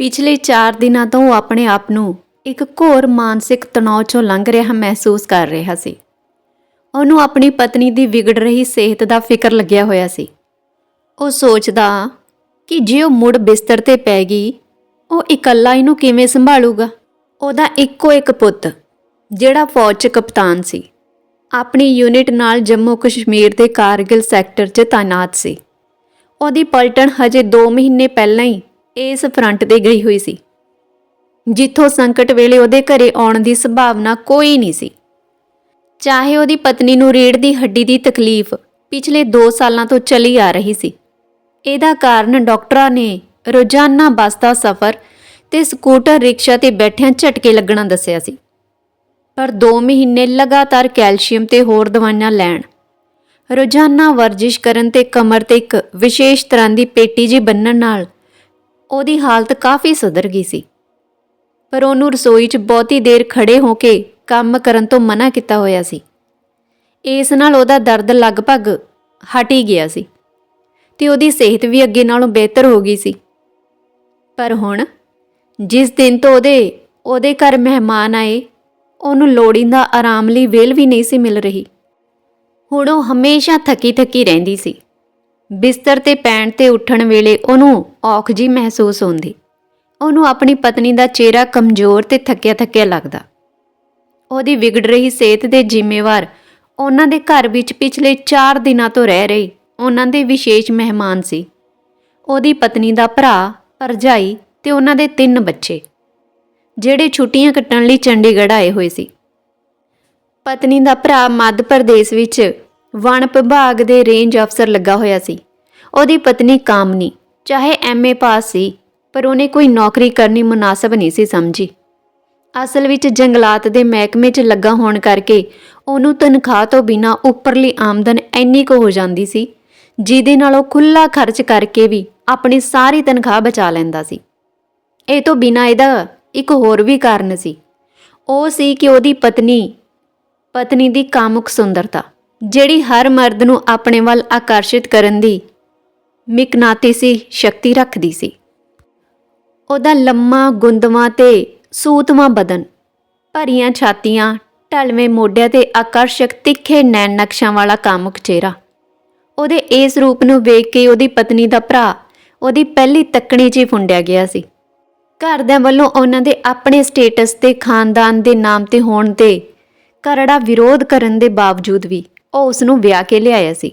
ਪਿਛਲੇ 4 ਦਿਨਾਂ ਤੋਂ ਉਹ ਆਪਣੇ ਆਪ ਨੂੰ ਇੱਕ ਘੋਰ ਮਾਨਸਿਕ ਤਣਾਅ ਚੋਂ ਲੰਘ ਰਿਹਾ ਮਹਿਸੂਸ ਕਰ ਰਿਹਾ ਸੀ। ਉਹਨੂੰ ਆਪਣੀ ਪਤਨੀ ਦੀ ਵਿਗੜ ਰਹੀ ਸਿਹਤ ਦਾ ਫਿਕਰ ਲੱਗਿਆ ਹੋਇਆ ਸੀ। ਉਹ ਸੋਚਦਾ ਕਿ ਜੇ ਉਹ ਮੁੜ ਬਿਸਤਰ ਤੇ ਪੈ ਗਈ, ਉਹ ਇਕੱਲਾ ਇਹਨੂੰ ਕਿਵੇਂ ਸੰਭਾਲੂਗਾ? ਉਹਦਾ ਇੱਕੋ ਇੱਕ ਪੁੱਤ, ਜਿਹੜਾ ਫੌਜ 'ਚ ਕਪਤਾਨ ਸੀ। ਆਪਣੀ ਯੂਨਿਟ ਨਾਲ ਜੰਮੂ ਕਸ਼ਮੀਰ ਦੇ ਕਾਰਗਿਲ ਸੈਕਟਰ 'ਚ ਤਾਇਨਾਤ ਸੀ। ਉਹਦੀ ਪਲਟਨ ਹਜੇ 2 ਮਹੀਨੇ ਪਹਿਲਾਂ ਹੀ ਇਸ ਫਰੰਟ ਤੇ ਗਈ ਹੋਈ ਸੀ। ਜਿੱਥੋਂ ਸੰਕਟ ਵੇਲੇ ਉਹਦੇ ਘਰੇ ਆਉਣ ਦੀ ਸੰਭਾਵਨਾ ਕੋਈ ਨਹੀਂ ਸੀ। ਚਾਹੇ ਉਹਦੀ ਪਤਨੀ ਨੂੰ ਰੀੜ ਦੀ ਹੱਡੀ ਦੀ ਤਕਲੀਫ ਪਿਛਲੇ 2 ਸਾਲਾਂ ਤੋਂ ਚੱਲੀ ਆ ਰਹੀ ਸੀ। ਇਹਦਾ ਕਾਰਨ ਡਾਕਟਰਾਂ ਨੇ ਰੋਜ਼ਾਨਾ ਬੱਸ ਦਾ ਸਫ਼ਰ ਤੇ ਸਕੂਟਰ, ਰਿਕਸ਼ਾ ਤੇ ਬੈਠਿਆਂ ਝਟਕੇ ਲੱਗਣਾ ਦੱਸਿਆ ਸੀ। ਪਰ 2 ਮਹੀਨੇ ਲਗਾਤਾਰ ਕੈਲਸ਼ੀਅਮ ਤੇ ਹੋਰ ਦਵਾਈਆਂ ਲੈਣ, ਰੋਜ਼ਾਨਾ ਵਰਜਿਸ਼ ਕਰਨ ਤੇ ਕਮਰ ਤੇ ਇੱਕ ਵਿਸ਼ੇਸ਼ ਤਰ੍ਹਾਂ ਦੀ ਪੇਟੀ ਜੀ ਬੰਨਣ ਨਾਲ ਉਹਦੀ ਹਾਲਤ ਕਾਫੀ ਸੁਧਰ ਗਈ ਸੀ। ਪਰ ਉਹਨੂੰ ਰਸੋਈ 'ਚ ਬਹੁਤੀ ਦੇਰ ਖੜੇ ਹੋ ਕੇ ਕੰਮ ਕਰਨ ਤੋਂ ਮਨਾ ਕੀਤਾ ਹੋਇਆ ਸੀ। ਇਸ ਨਾਲ ਉਹਦਾ ਦਰਦ ਲਗਭਗ ਹਟ ਹੀ ਗਿਆ ਸੀ ਤੇ ਉਹਦੀ ਸਿਹਤ ਵੀ ਅੱਗੇ ਨਾਲੋਂ ਬਿਹਤਰ ਹੋ ਗਈ ਸੀ। ਪਰ ਹੁਣ ਜਿਸ ਦਿਨ ਤੋਂ ਉਹਦੇ ਉਹਦੇ ਘਰ ਮਹਿਮਾਨ ਆਏ, ਉਹਨੂੰ ਲੋੜੀਂਦਾ ਆਰਾਮ ਲਈ ਵੇਲ ਵੀ ਨਹੀਂ ਸੀ ਮਿਲ ਰਹੀ। ਹੁਣ ਉਹ ਹਮੇਸ਼ਾ ਥੱਕੀ ਥੱਕੀ ਰਹਿੰਦੀ ਸੀ। ਬਿਸਤਰ ਤੇ ਪੈਣ ਤੇ ਉੱਠਣ ਵੇਲੇ ਉਹਨੂੰ ਔਖ ਜੀ ਮਹਿਸੂਸ ਹੁੰਦੀ। ਉਹਨੂੰ ਆਪਣੀ ਪਤਨੀ ਦਾ ਚਿਹਰਾ ਕਮਜ਼ੋਰ ਤੇ ਥੱਕਿਆ ਥੱਕਿਆ ਲੱਗਦਾ। ਉਹਦੀ ਵਿਗੜ ਰਹੀ ਸਿਹਤ ਦੇ ਜ਼ਿੰਮੇਵਾਰ ਉਹਨਾਂ ਦੇ ਘਰ ਵਿੱਚ ਪਿਛਲੇ 4 ਦਿਨਾਂ ਤੋਂ ਰਹਿ ਰਹੇ ਉਹਨਾਂ ਦੇ ਵਿਸ਼ੇਸ਼ ਮਹਿਮਾਨ ਸੀ। ਉਹਦੀ ਪਤਨੀ ਦਾ ਭਰਾ, ਭਰਜਾਈ ਤੇ ਉਹਨਾਂ ਦੇ ਤਿੰਨ ਬੱਚੇ, ਜਿਹੜੇ ਛੁੱਟੀਆਂ ਕੱਟਣ ਲਈ ਚੰਡੀਗੜ੍ਹ ਆਏ ਹੋਏ ਸੀ। ਪਤਨੀ ਦਾ ਭਰਾ ਮੱਧ ਪ੍ਰਦੇਸ਼ ਵਿੱਚ ਵਣ ਵਿਭਾਗ ਦੇ ਰੇਂਜ ਅਫਸਰ ਲੱਗਾ ਹੋਇਆ ਸੀ। ਉਹਦੀ ਪਤਨੀ ਕਾਮਨੀ, ਚਾਹੇ ਐਮਏ ਪਾਸ ਸੀ, ਪਰ ਉਹਨੇ ਕੋਈ ਨੌਕਰੀ ਕਰਨੀ ਮੁਨਾਸਬ ਨਹੀਂ ਸੀ ਸਮਝੀ। ਅਸਲ ਵਿੱਚ ਜੰਗਲਾਤ ਦੇ ਮਹਿਕਮੇ 'ਚ ਲੱਗਾ ਹੋਣ ਕਰਕੇ ਉਹਨੂੰ ਤਨਖਾਹ ਤੋਂ ਬਿਨਾ ਉੱਪਰਲੀ ਆਮਦਨ ਇੰਨੀ ਕੁ ਹੋ ਜਾਂਦੀ ਸੀ, ਜਿਹਦੇ ਨਾਲ ਉਹ ਖੁੱਲਾ ਖਰਚ ਕਰਕੇ ਵੀ ਆਪਣੀ ਸਾਰੀ ਤਨਖਾਹ ਬਚਾ ਲੈਂਦਾ ਸੀ। ਇਹ ਤੋਂ ਬਿਨਾ ਇਹਦਾ ਇੱਕ ਹੋਰ ਵੀ ਕਾਰਨ ਸੀ। ਉਹ ਸੀ ਕਿ ਉਹਦੀ ਪਤਨੀ ਪਤਨੀ ਦੀ ਕਾਮੁਕ ਸੁੰਦਰਤਾ। ਜਿਹੜੀ ਹਰ ਮਰਦ ਨੂੰ ਆਪਣੇ ਵੱਲ ਆਕਰਸ਼ਿਤ ਕਰਨ ਦੀ ਮਿਕਨਾਤੀਸੀ ਸ਼ਕਤੀ ਰੱਖਦੀ ਸੀ। ਉਹਦਾ ਲੰਮਾ ਗੁੰਦਵਾ ਤੇ ਸੂਤਮਾ ਬਦਨ, ਭਰੀਆਂ ਛਾਤੀਆਂ, ਢਲਵੇਂ ਮੋਢਿਆਂ ਤੇ ਆਕਰਸ਼ਕ ਤਿੱਖੇ ਨੈਣ ਨਕਸ਼ਾਂ ਵਾਲਾ ਕਾਮੁਕ ਚਿਹਰਾ। ਉਹਦੇ ਇਸ ਰੂਪ ਨੂੰ ਵੇਖ ਕੇ ਉਹਦੀ ਪਤਨੀ ਦਾ ਭਰਾ ਉਹਦੀ ਪਹਿਲੀ ਤੱਕਣੀ 'ਚ ਹੀ ਫੁੰਡਿਆ ਗਿਆ ਸੀ। ਘਰਦਿਆਂ ਵੱਲੋਂ ਉਹਨਾਂ ਦੇ ਆਪਣੇ ਸਟੇਟਸ ਤੇ ਖਾਨਦਾਨ ਦੇ ਨਾਮ ਤੇ ਹੋਣ ਤੇ ਕਰੜਾ ਵਿਰੋਧ ਕਰਨ ਦੇ ਬਾਵਜੂਦ ਵੀ ਉਹ ਉਸ ਨੂੰ ਵਿਆਹ ਕੇ ਲਿਆਇਆ ਸੀ।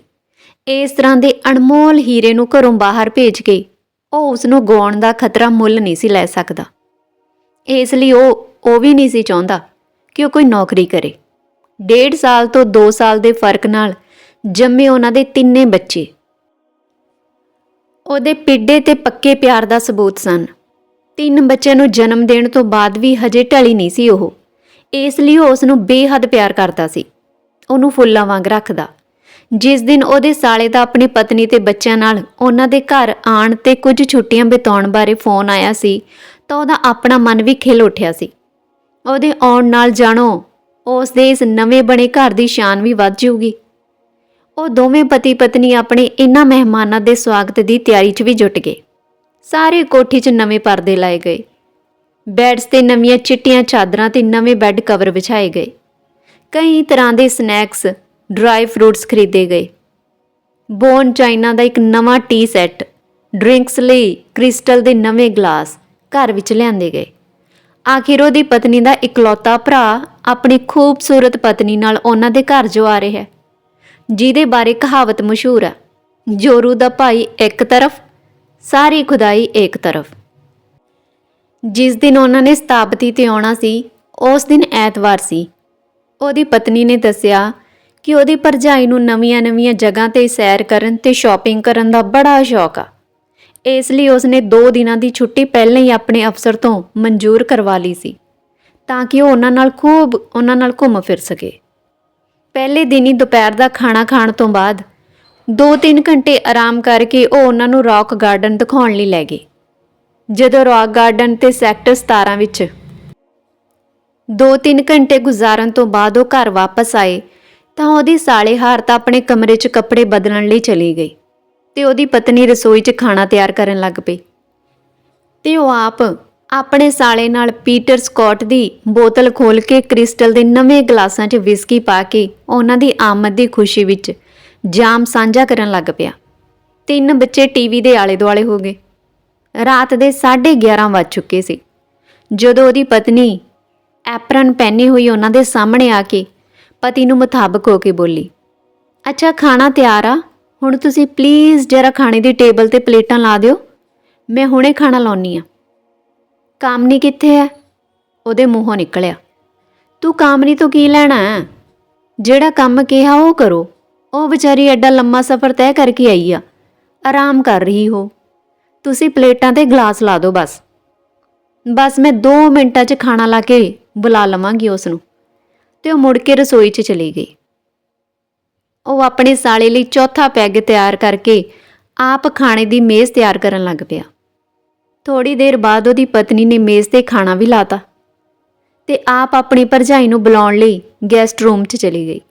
ਇਸ ਤਰ੍ਹਾਂ ਦੇ ਅਣਮੋਲ ਹੀਰੇ ਨੂੰ ਘਰੋਂ ਬਾਹਰ ਭੇਜ ਕੇ ਉਹ ਉਸ ਨੂੰ ਗਵਾਉਣ ਦਾ ਖਤਰਾ ਮੁੱਲ ਨਹੀਂ ਸੀ ਲੈ ਸਕਦਾ। ਇਸ ਲਈ ਉਹ ਉਹ ਵੀ ਨਹੀਂ ਸੀ ਚਾਹੁੰਦਾ ਕਿ ਉਹ ਕੋਈ ਨੌਕਰੀ ਕਰੇ। ਡੇਢ ਸਾਲ ਤੋਂ 2 ਸਾਲ ਦੇ ਫ਼ਰਕ ਨਾਲ ਜੰਮੇ ਉਹਨਾਂ ਦੇ ਤਿੰਨੇ ਬੱਚੇ। ਉਹਦੇ ਪਿੱਡੇ ਤੇ ਪੱਕੇ ਪਿਆਰ ਦਾ ਸਬੂਤ ਸਨ। ਤਿੰਨ ਬੱਚਿਆਂ ਨੂੰ ਜਨਮ ਦੇਣ ਤੋਂ ਬਾਅਦ ਵੀ ਹਜੇ ਢਲੀ ਨਹੀਂ ਸੀ ਉਹ। ਇਸ ਲਈ ਉਹ ਉਸ ਨੂੰ ਬੇਹੱਦ ਪਿਆਰ ਕਰਦਾ ਸੀ। ਉਹਨੂੰ ਫੁੱਲਾਂ ਵਾਂਗ ਰੱਖਦਾ। ਜਿਸ ਦਿਨ ਉਹਦੇ ਸਾਲੇ ਦਾ ਆਪਣੀ ਪਤਨੀ ਤੇ ਬੱਚਿਆਂ ਨਾਲ ਉਹਨਾਂ ਦੇ ਘਰ ਆਣ ਤੇ ਕੁਝ ਛੁੱਟੀਆਂ ਬਿਤਾਉਣ ਬਾਰੇ ਫੋਨ ਆਇਆ ਸੀ, ਤਾਂ ਉਹਦਾ ਆਪਣਾ ਮਨ ਵੀ ਖਿਲ ਉੱਠਿਆ ਸੀ। ਉਹਦੇ ਆਉਣ ਨਾਲ ਜਾਣੋ ਉਸ ਦੇ ਇਸ ਨਵੇਂ ਬਣੇ ਘਰ ਦੀ ਸ਼ਾਨ ਵੀ ਵੱਧ ਜਾਊਗੀ। ਉਹ ਦੋਵੇਂ ਪਤੀ ਪਤਨੀ ਆਪਣੇ ਇਨ੍ਹਾਂ ਮਹਿਮਾਨਾਂ ਦੇ ਸਵਾਗਤ ਦੀ ਤਿਆਰੀ 'ਚ ਵੀ ਜੁਟ ਗਏ। ਸਾਰੇ ਕੋਠੀ 'ਚ ਨਵੇਂ ਪਰਦੇ ਲਾਏ ਗਏ। ਬੈੱਡਸ ਤੇ ਨਵੀਆਂ ਚਿੱਟੀਆਂ ਚਾਦਰਾਂ ਤੇ ਨਵੇਂ ਬੈੱਡ ਕਵਰ ਵਿਛਾਏ ਗਏ। ਕਈ ਤਰ੍ਹਾਂ ਦੇ ਸਨੈਕਸ ਡਰਾਈ ਫਰੂਟਸ ਖਰੀਦੇ ਗਏ। ਬੋਨ ਚਾਈਨਾ ਦਾ ਇੱਕ ਨਵਾਂ ਟੀ ਸੈੱਟ, ਡਰਿੰਕਸ ਲਈ ਕ੍ਰਿਸਟਲ ਦੇ ਨਵੇਂ ਗਲਾਸ ਘਰ ਵਿੱਚ ਲਿਆਂਦੇ ਗਏ। ਆਖਿਰ ਉਹਦੀ ਪਤਨੀ ਦਾ ਇਕਲੌਤਾ ਭਰਾ ਆਪਣੀ ਖੂਬਸੂਰਤ ਪਤਨੀ ਨਾਲ ਉਹਨਾਂ ਦੇ ਘਰ ਜੋ ਆ ਰਿਹਾ ਹੈ, ਜਿਹਦੇ ਬਾਰੇ ਕਹਾਵਤ ਮਸ਼ਹੂਰ ਹੈ, ਜੋਰੂ ਦਾ ਭਾਈ ਇੱਕ ਤਰਫ, ਸਾਰੀ ਖੁਦਾਈ ਇੱਕ ਤਰਫ। ਜਿਸ ਦਿਨ ਉਹਨਾਂ ਨੇ ਸਤਾਪਤੀ ਤੇ ਆਉਣਾ ਸੀ, ਉਸ ਦਿਨ ਐਤਵਾਰ ਸੀ ਉਹਦੀ ਪਤਨੀ ਨੇ ਦੱਸਿਆ ਕਿ ਉਹਦੀ ਭਰਜਾਈ ਨੂੰ ਨਵੀਆਂ-ਨਵੀਆਂ ਜਗ੍ਹਾ ਤੇ ਸੈਰ ਕਰਨ ਤੇ ਸ਼ਾਪਿੰਗ ਕਰਨ ਦਾ ਬੜਾ ਸ਼ੌਕ ਆ। ਇਸ ਲਈ ਉਸਨੇ 2 ਦਿਨਾਂ ਦੀ ਛੁੱਟੀ ਪਹਿਲਾਂ ਹੀ ਆਪਣੇ ਅਫਸਰ ਤੋਂ ਮਨਜ਼ੂਰ ਕਰਵਾ ਲਈ ਸੀ, ਤਾਂ ਕਿ ਉਹ ਉਹਨਾਂ ਨਾਲ ਖੂਬ, ਉਹਨਾਂ ਨਾਲ ਘੁੰਮ ਫਿਰ ਸਕੇ। ਪਹਿਲੇ ਦਿਨ ਹੀ ਦੁਪਹਿਰ ਦਾ ਖਾਣਾ ਖਾਣ ਤੋਂ ਬਾਅਦ 2-3 ਘੰਟੇ ਆਰਾਮ ਕਰਕੇ ਉਹ ਉਹਨਾਂ ਨੂੰ ਰੌਕ ਗਾਰਡਨ ਦਿਖਾਉਣ ਲਈ ਲੈ ਗਏ। ਜਦੋਂ ਰੌਕ ਗਾਰਡਨ ਤੇ ਸੈਕਟਰ 17 ਵਿੱਚ 2-3 ਘੰਟੇ ਗੁਜ਼ਾਰਨ ਤੋਂ ਬਾਅਦ ਉਹ ਘਰ ਵਾਪਸ ਆਏ, ਤਾਂ ਉਹਦੀ ਸਾਲੇ ਹਾਰ ਤਾਂ ਆਪਣੇ ਕਮਰੇ 'ਚ ਕੱਪੜੇ ਬਦਲਣ ਲਈ ਚਲੀ ਗਈ ਤੇ ਉਹਦੀ ਪਤਨੀ ਰਸੋਈ 'ਚ ਖਾਣਾ ਤਿਆਰ ਕਰਨ ਲੱਗ ਪਈ। ਤੇ ਉਹ ਆਪ ਆਪਣੇ ਸਾਲੇ ਨਾਲ ਪੀਟਰ ਸਕਾਟ ਦੀ ਬੋਤਲ ਖੋਲ ਕੇ ਕ੍ਰਿਸਟਲ ਦੇ ਨਵੇਂ ਗਲਾਸਾਂ 'ਚ ਵਿਸਕੀ ਪਾ ਕੇ ਉਹਨਾਂ ਦੀ ਆਮਦ ਦੀ ਖੁਸ਼ੀ ਵਿੱਚ ਜਾਮ ਸਾਂਝਾ ਕਰਨ ਲੱਗ ਪਿਆ। ਤਿੰਨ ਬੱਚੇ ਟੀਵੀ ਦੇ ਆਲੇ ਦੁਆਲੇ ਹੋ ਗਏ। ਰਾਤ ਦੇ 11:30 ਵੱਜ ਚੁੱਕੇ ਸੀ। ਜਦੋਂ ਉਹਦੀ ਪਤਨੀ ਐਪਰਨ ਪਹਿਨੀ ਹੋਈ ਉਹਨਾਂ ਦੇ ਸਾਹਮਣੇ ਆ ਕੇ ਪਤੀ ਨੂੰ ਮੁਤਾਬਕ ਹੋ ਕੇ ਬੋਲੀ, ਅੱਛਾ, ਖਾਣਾ ਤਿਆਰ ਆ? ਹੁਣ ਤੁਸੀਂ ਪਲੀਜ਼ ਜਰਾ ਖਾਣੇ ਦੀ ਟੇਬਲ ਤੇ ਪਲੇਟਾਂ ਲਾ ਦਿਓ। ਮੈਂ ਹੁਣੇ ਖਾਣਾ ਲਾਉਣੀ ਆ। ਕਾਮਨੀ ਕਿੱਥੇ ਹੈ ਉਹਦੇ ਮੂੰਹੋਂ ਨਿਕਲਿਆ। ਤੂੰ ਕਾਮਨੀ ਤੋਂ ਕੀ ਲੈਣਾ ਹੈ ਜਿਹੜਾ ਕੰਮ ਕਿਹਾ ਉਹ ਕਰੋ। ਉਹ ਵਿਚਾਰੀ ਐਡਾ ਲੰਮਾ ਸਫ਼ਰ ਤੈਅ ਕਰਕੇ ਆਈ ਆ। ਆਰਾਮ ਕਰ ਰਹੀ ਹੋ। ਤੁਸੀਂ ਪਲੇਟਾਂ ਤੇ ਗਲਾਸ ਲਾ ਦਿਓ ਬਸ। ਬਸ ਮੈਂ 2 ਮਿੰਟਾਂ 'ਚ ਖਾਣਾ ਲਾ ਕੇ ਬੁਲਾ ਲਵਾਂਗੀ ਉਸ ਨੂੰ ਤੇ ਉਹ ਮੁੜ ਕੇ ਰਸੋਈ 'ਚ ਚਲੀ ਗਈ। ਉਹ ਆਪਣੇ ਸਾਲੇ ਲਈ ਚੌਥਾ ਪੈਗ ਤਿਆਰ ਕਰਕੇ ਆਪ ਖਾਣੇ ਦੀ ਮੇਜ਼ ਤਿਆਰ ਕਰਨ ਲੱਗ ਪਿਆ। ਥੋੜੀ ਦੇਰ ਬਾਅਦ ਉਹਦੀ ਪਤਨੀ ਨੇ ਮੇਜ਼ ਤੇ ਖਾਣਾ ਵੀ ਲਾਤਾ ਤੇ ਆਪ ਆਪਣੀ ਭਰਜਾਈ ਨੂੰ ਬੁਲਾਉਣ ਲਈ ਗੈਸਟ ਰੂਮ 'ਚ ਚਲੀ ਗਈ।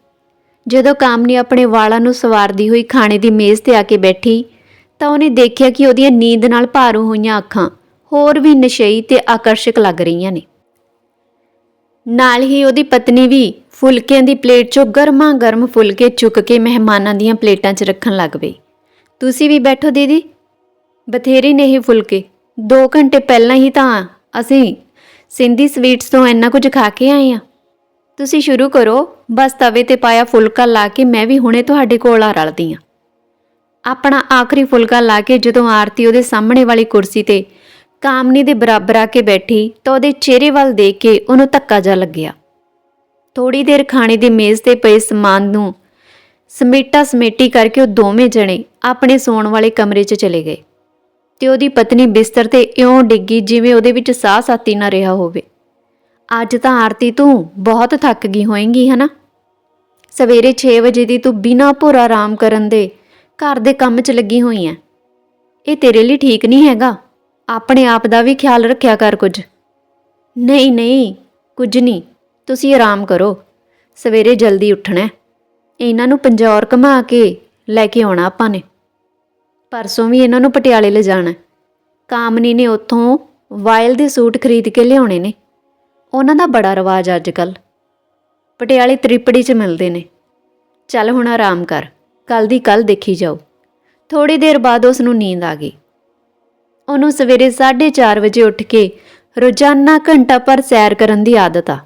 ਜਦੋਂ ਕਾਮਨੀ ਆਪਣੇ ਵਾਲਾਂ ਨੂੰ ਸਵਾਰਦੀ ਹੋਈ ਖਾਣੇ ਦੀ ਮੇਜ਼ ਤੇ ਆ ਕੇ ਬੈਠੀ, ਤਾਂ ਉਹਨੇ ਦੇਖਿਆ ਕਿ ਉਹਦੀਆਂ ਨੀਂਦ ਨਾਲ ਭਾਰੂ ਹੋਈਆਂ ਅੱਖਾਂ ਹੋਰ ਵੀ ਨਸ਼ਈ ਤੇ ਆਕਰਸ਼ਕ ਲੱਗ ਰਹੀਆਂ ਨੇ। ਨਾਲ ਹੀ ਉਹਦੀ ਪਤਨੀ ਵੀ ਫੁਲਕਿਆਂ ਦੀ ਪਲੇਟ 'ਚੋਂ ਗਰਮਾ ਗਰਮ ਫੁਲਕੇ ਚੁੱਕ ਕੇ ਮਹਿਮਾਨਾਂ ਦੀਆਂ ਪਲੇਟਾਂ 'ਚ ਰੱਖਣ ਲੱਗ ਪਈ। ਤੁਸੀਂ ਵੀ ਬੈਠੋ ਦੀਦੀ। ਬਥੇਰੇ ਨੇ ਇਹ ਫੁਲਕੇ। 2 ਘੰਟੇ ਪਹਿਲਾਂ ਹੀ ਤਾਂ ਅਸੀਂ ਸਿੰਧੀ ਸਵੀਟਸ ਤੋਂ ਇੰਨਾ ਕੁਝ ਖਾ ਕੇ ਆਏ ਆ ਤੁਸੀਂ ਸ਼ੁਰੂ ਕਰੋ। ਬਸ ਤਵੇ ਤੇ ਪਾਇਆ ਫੁਲਕਾ ਲਾ ਕੇ ਮੈਂ ਵੀ ਹੁਣੇ ਤੁਹਾਡੇ ਕੋਲ ਆ ਰਲਦੀ ਆ ਆਪਣਾ ਆਖਰੀ ਫੁਲਕਾ ਲਾ ਕੇ ਜਦੋਂ ਆਰਤੀ ਉਹਦੇ ਸਾਹਮਣੇ ਵਾਲੀ ਕੁਰਸੀ ਤੇ ਕਾਮਨੀ ਦੇ ਬਰਾਬਰ ਆ ਕੇ ਬੈਠੀ ਤਾਂ ਉਹਦੇ ਚਿਹਰੇ ਵੱਲ ਦੇਖ ਕੇ ਉਹਨੂੰ ਧੱਕਾ ਜਾ ਲੱਗਿਆ। ਥੋੜੀ ਦੇਰ ਖਾਣੇ ਦੀ ਮੇਜ਼ ਤੇ ਪਏ ਸਮਾਨ ਨੂੰ ਸਮੇਟਾ ਸਮੇਟੀ ਕਰਕੇ ਉਹ ਦੋਵੇਂ ਜਣੇ ਆਪਣੇ ਸੌਣ ਵਾਲੇ ਕਮਰੇ 'ਚ ਚਲੇ ਗਏ ਤੇ ਉਹਦੀ ਪਤਨੀ ਬਿਸਤਰ ਤੇ ਇਉਂ ਡਿੱਗੀ ਜਿਵੇਂ ਉਹਦੇ ਵਿੱਚ ਸਾਹ ਸਾਤੀ ਨਾ ਰਿਹਾ ਹੋਵੇ। ਅੱਜ ਤਾਂ ਆਰਤੀ ਤੂੰ ਬਹੁਤ ਥੱਕ ਗਈ ਹੋਏਂਗੀ, ਹਨਾ? ਸਵੇਰੇ 6 ਵਜੇ ਦੀ ਤੂੰ ਬਿਨਾਂ ਭੁਰ ਆਰਾਮ ਕਰਨ ਦੇ ਘਰ ਦੇ ਕੰਮ 'ਚ ਲੱਗੀ ਹੋਈ ਐ। ਇਹ ਤੇਰੇ ਲਈ ਠੀਕ ਨਹੀਂ ਹੈਗਾ। ਆਪਣੇ ਆਪ ਦਾ ਵੀ ਖਿਆਲ ਰੱਖਿਆ ਕਰ ਕੁਝ। ਨਹੀਂ ਨਹੀਂ, ਕੁਝ ਨਹੀਂ, ਤੁਸੀਂ ਆਰਾਮ ਕਰੋ। ਸਵੇਰੇ ਜਲਦੀ ਉੱਠਣਾ ਇਹਨਾਂ ਨੂੰ ਪੰਜੌਰ ਘੁਮਾ ਕੇ ਲੈ ਕੇ ਆਉਣਾ ਆਪਾਂ ਨੇ। ਪਰਸੋਂ ਵੀ ਇਹਨਾਂ ਨੂੰ ਪਟਿਆਲੇ ਲਿਜਾਣਾ ਹੈ। ਕਾਮਨੀ ਨੇ ਉੱਥੋਂ ਵਾਇਲ ਦੇ ਸੂਟ ਖਰੀਦ ਕੇ ਲਿਆਉਣੇ ਨੇ। ਉਹਨਾਂ ਦਾ ਬੜਾ ਰਿਵਾਜ ਅੱਜ ਕੱਲ ਪਟਿਆਲੇ ਤ੍ਰਿਪੜੀ 'ਚ ਮਿਲਦੇ ਨੇ। ਚੱਲ ਹੁਣ ਆਰਾਮ ਕਰ। ਕੱਲ ਦੀ ਕੱਲ ਦੇਖੀ ਜਾਓ। ਥੋੜੀ ਦੇਰ ਬਾਅਦ ਉਸ ਨੂੰ ਨੀਂਦ ਆ ਗਈ। ਉਹਨੂੰ ਸਵੇਰੇ 4:30 ਵਜੇ ਉੱਠ ਕੇ ਰੋਜ਼ਾਨਾ ਘੰਟਾ ਪਰ ਸੈਰ ਕਰਨ ਦੀ ਆਦਤ ਆ।